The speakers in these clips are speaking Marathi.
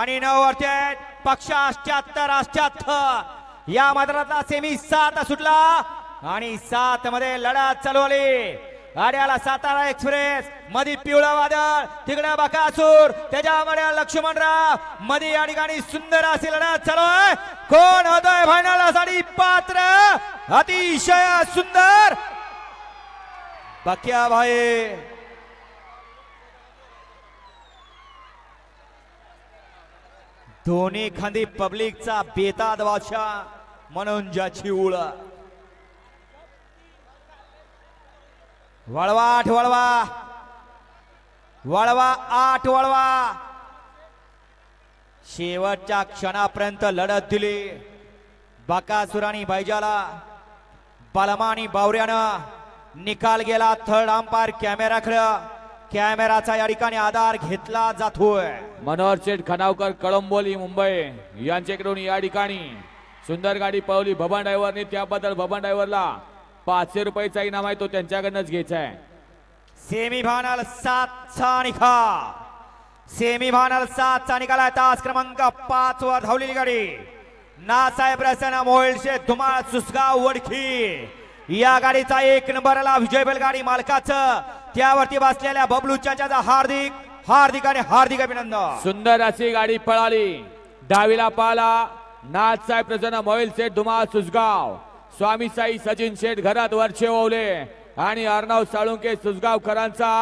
आणि नऊ वरती पक्ष अष्ट्याहत्तर अष्ट्याहत्तर या मैदानातला सेमी सात सुटला. आणि सात मध्ये लढत चालू आली. आड्याला सातारा एक्सप्रेस मधी पिवळा वादळ तिकडे बकासूर त्याच्यामध्ये लक्ष्मणरावमध्ये या ठिकाणी सुंदर अशी लढत चालू आहे. कोण होतोय फायनल साडी पात्र अतिशय सुंदर. बक्या भाई. दोन्ही खांदी पब्लिकचा बेताद बादशाह म्हणून ज्याची उळ वळवा आठ वळवा. वळवा आठ वळवा. शेवटच्या क्षणापर्यंत लढत दिली. बकासुरानी बैजाला बलमानी बावऱ्यानं निकाल गेला थर्ड अंपायर कॅमेराकडं. कॅमेराचा या ठिकाणी आधार घेतला जातोय. मनोहर शेठ खनावकर कळंबोली मुंबई यांच्याकडून या ठिकाणी सुंदर गाडी पळवली भबन ड्रायव्हरने त्याबद्दल भबन ड्रायव्हरला पाचशे रुपयाचा इनाम आहे तो त्यांच्याकडनंच घ्यायचा आहे. सेमी फायनल सातचा निकाल. सेमी फायनल सातचा निकाल तास क्रमांक पाच वर धावलेली गाडी. नासाहेब रसना मोहिलशे धुमाळ सुसगाव वडखी. या गाडीचा एक नंबरला विजय बैलगाडी मालकाचं त्यावरती बसलेल्या बबलू चाचाचा हार्दिक हार्दिक आणि हार्दिक अभिनंदन. सुंदर अशी गाडी पळाली. डावीला पाला नाथ साहेब प्रसन्न मोहिल शेठ धुमाळ सुसगाव स्वामी साई सचिन शेठ घरात वरचे ओवले आणि अर्णव साळुंके सुसगावकरांचा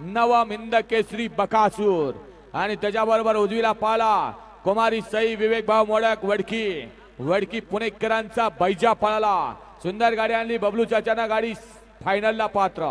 नवा मिंद केसरी बकासूर. आणि त्याच्याबरोबर उजवीला पाला कुमारी सई विवेक भाऊ मोडक वडकी. वडकी पुणेकरांचा बैजा पळाला. सुंदर गाडी आणली बबलू चाचाना गाडी फायनलला पात्र.